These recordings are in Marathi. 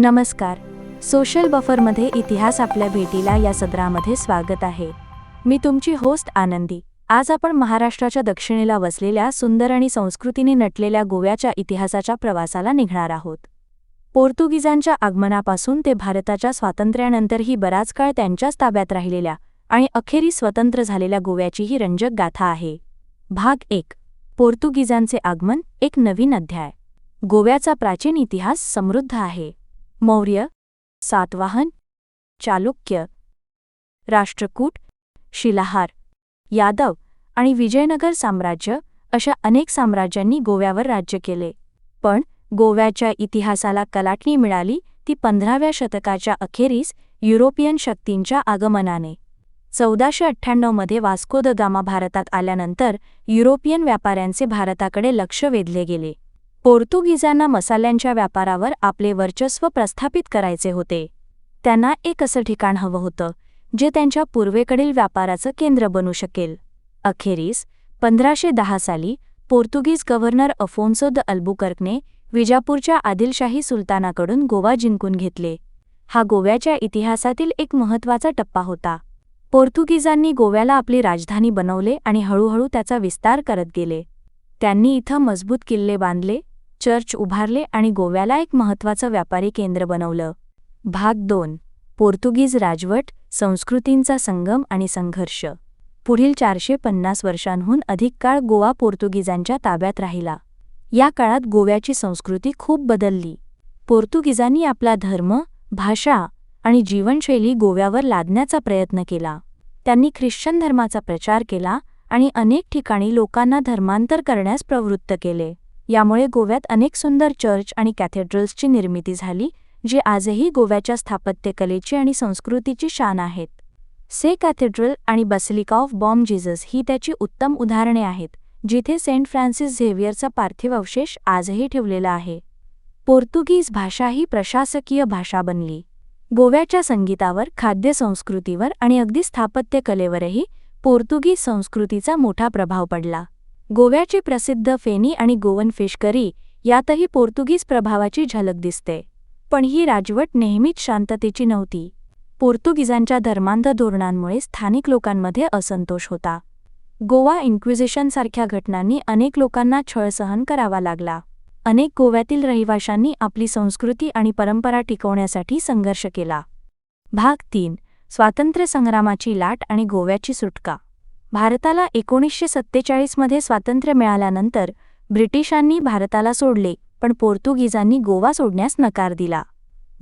नमस्कार. सोशल बफरमध्ये इतिहास आपल्या भेटीला या सदरामध्ये स्वागत आहे. मी तुमची होस्ट आनंदी. आज आपण महाराष्ट्राच्या दक्षिणेला वसलेल्या सुंदर आणि संस्कृतीने नटलेल्या गोव्याच्या इतिहासाच्या प्रवासाला निघणार आहोत. पोर्तुगीजांच्या आगमनापासून ते भारताच्या स्वातंत्र्यानंतरही बराच काळ त्यांच्याच ताब्यात राहिलेल्या आणि अखेरी स्वतंत्र झालेल्या गोव्याची ही रंजक गाथा आहे. भाग एक. पोर्तुगीजांचे आगमन एक नवीन अध्याय. गोव्याचा प्राचीन इतिहास समृद्ध आहे. मौर्य सातवाहन चालुक्य राष्ट्रकूट शिलाहार यादव आणि विजयनगर साम्राज्य अशा अनेक साम्राज्यांनी गोव्यावर राज्य केले. पण गोव्याच्या इतिहासाला कलाटणी मिळाली ती पंधराव्या शतकाच्या अखेरीस युरोपियन शक्तींच्या आगमनाने. चौदाशे अठ्ठ्याण्णवमध्ये वास्को द गामा भारतात आल्यानंतर युरोपियन व्यापाऱ्यांचे भारताकडे लक्ष वेधले गेले. पोर्तुगीजांना मसाल्यांच्या व्यापारावर आपले वर्चस्व प्रस्थापित करायचे होते. त्यांना एक असं ठिकाण हवं होतं जे त्यांच्या पूर्वेकडील व्यापाराचं केंद्र बनू शकेल. अखेरीस पंधराशे दहा साली पोर्तुगीज गव्हर्नर अफोन्सो द अल्बुकर्कने विजापूरच्या आदिलशाही सुलतानाकडून गोवा जिंकून घेतले. हा गोव्याच्या इतिहासातील एक महत्त्वाचा टप्पा होता. पोर्तुगीजांनी गोव्याला आपली राजधानी बनवले आणि हळूहळू त्याचा विस्तार करत गेले. त्यांनी इथं मजबूत किल्ले बांधले चर्च उभारले आणि गोव्याला एक महत्त्वाचं व्यापारी केंद्र बनवलं. भाग दोन. पोर्तुगीज राजवट संस्कृतींचा संगम आणि संघर्ष. पुढील चारशे पन्नास वर्षांहून अधिक काळ गोवा पोर्तुगीजांच्या ताब्यात राहिला. या काळात गोव्याची संस्कृती खूप बदलली. पोर्तुगीजांनी आपला धर्म भाषा आणि जीवनशैली गोव्यावर लादण्याचा प्रयत्न केला. त्यांनी ख्रिश्चन धर्माचा प्रचार केला आणि अनेक ठिकाणी लोकांना धर्मांतर करण्यास प्रवृत्त केले. यामुळे गोव्यात अनेक सुंदर चर्च आणि कॅथेड्रल्सची निर्मिती झाली जी आजही गोव्याच्या स्थापत्यकलेची आणि संस्कृतीची शान आहेत. से कॅथेड्रल आणि बसलिका ऑफ बॉम्ब जिझस ही त्याची उत्तम उदाहरणे आहेत जिथे सेंट फ्रान्सिस झेवियरचा पार्थिव अवशेष आजही ठेवलेला आहे. पोर्तुगीज भाषा ही प्रशासकीय भाषा बनली. गोव्याच्या संगीतावर खाद्यसंस्कृतीवर आणि अगदी स्थापत्यकलेवरही पोर्तुगीज संस्कृतीचा मोठा प्रभाव पडला. गोव्याची प्रसिद्ध फेनी आणि गोवन फिश करी यातही पोर्तुगीज प्रभावाची झलक दिसते. पण ही राजवट नेहमीच शांततेची नव्हती. पोर्तुगीजांच्या धर्मांध धोरणांमुळे स्थानिक लोकांमध्ये असंतोष होता. गोवा इन्क्विझिशनसारख्या घटनांनी अनेक लोकांना छळ सहन करावा लागला. अनेक गोव्यातील रहिवाशांनी आपली संस्कृती आणि परंपरा टिकवण्यासाठी संघर्ष केला. भाग तीन. स्वातंत्र्यसंग्रामाची लाट आणि गोव्याची सुटका. भारताला एकोणीसशे सत्तेचाळीसमध्ये स्वातंत्र्य मिळाल्यानंतर ब्रिटिशांनी भारताला सोडले पण पोर्तुगीजांनी गोवा सोडण्यास नकार दिला.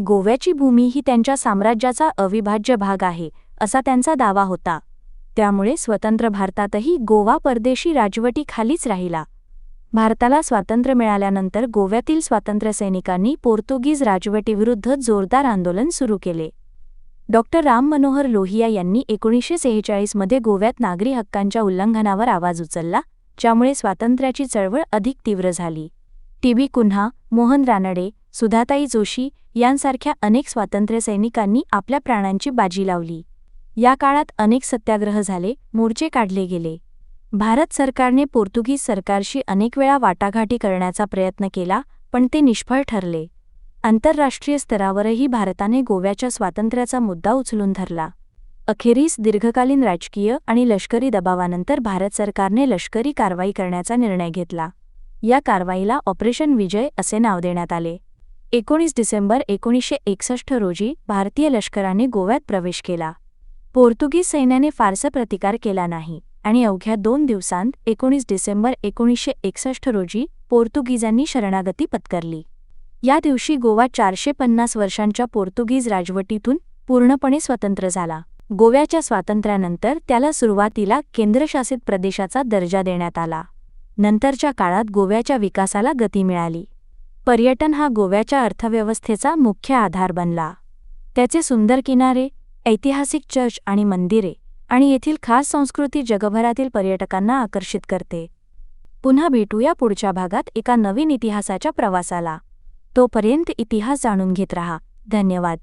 गोव्याची भूमी ही त्यांच्या साम्राज्याचा अविभाज्य भाग आहे असा त्यांचा दावा होता. त्यामुळे स्वतंत्र भारतातही गोवा परदेशी राजवटीखालीच राहिला. भारताला स्वातंत्र्य मिळाल्यानंतर गोव्यातील स्वातंत्र्यसैनिकांनी पोर्तुगीज राजवटीविरुद्ध जोरदार आंदोलन सुरू केले. डॉक्टर राम मनोहर लोहिया यांनी एकोणीसशे सेहेचाळीसमध्ये गोव्यात नागरी हक्कांच्या उल्लंघनावर आवाज उचलला ज्यामुळे स्वातंत्र्याची चळवळ अधिक तीव्र झाली. टीबी कुन्हा मोहन रानडे सुधाताई जोशी यांसारख्या अनेक स्वातंत्र्यसैनिकांनी आपल्या प्राणांची बाजी लावली. या काळात अनेक सत्याग्रह झाले मोर्चे काढले गेले. भारत सरकारने पोर्तुगीज सरकारशी अनेक वेळा वाटाघाटी करण्याचा प्रयत्न केला पण ते निष्फळ ठरले. आंतरराष्ट्रीय स्तरावरही भारताने गोव्याच्या स्वातंत्र्याचा मुद्दा उचलून धरला. अखेरीस दीर्घकालीन राजकीय आणि लष्करी दबावानंतर भारत सरकारने लष्करी कारवाई करण्याचा निर्णय घेतला. या कारवाईला ऑपरेशन विजय असे नाव देण्यात आले. एकोणीस डिसेंबर एकोणीसशे एकसष्ट रोजी भारतीय लष्कराने गोव्यात प्रवेश केला. पोर्तुगीज सैन्याने फारसा प्रतिकार केला नाही आणि अवघ्या दोन दिवसांत एकोणीस डिसेंबर एकोणीसशे एकसष्ट रोजी पोर्तुगीजांनी शरणागती पत्करली. या दिवशी गोवा चारशे पन्नास वर्षांच्या पोर्तुगीज राजवटीतून पूर्णपणे स्वतंत्र झाला. गोव्याच्या स्वातंत्र्यानंतर त्याला सुरुवातीला केंद्रशासित प्रदेशाचा दर्जा देण्यात आला. नंतरच्या काळात गोव्याच्या विकासाला गती मिळाली. पर्यटन हा गोव्याच्या अर्थव्यवस्थेचा मुख्य आधार बनला. त्याचे सुंदर किनारे ऐतिहासिक चर्च आणि मंदिरे आणि येथील खास संस्कृती जगभरातील पर्यटकांना आकर्षित करते. पुन्हा भेटूया पुढच्या भागात एका नवीन इतिहासाच्या प्रवासाला. तोपर्यंत इतिहास जाणून घेत रहा. धन्यवाद.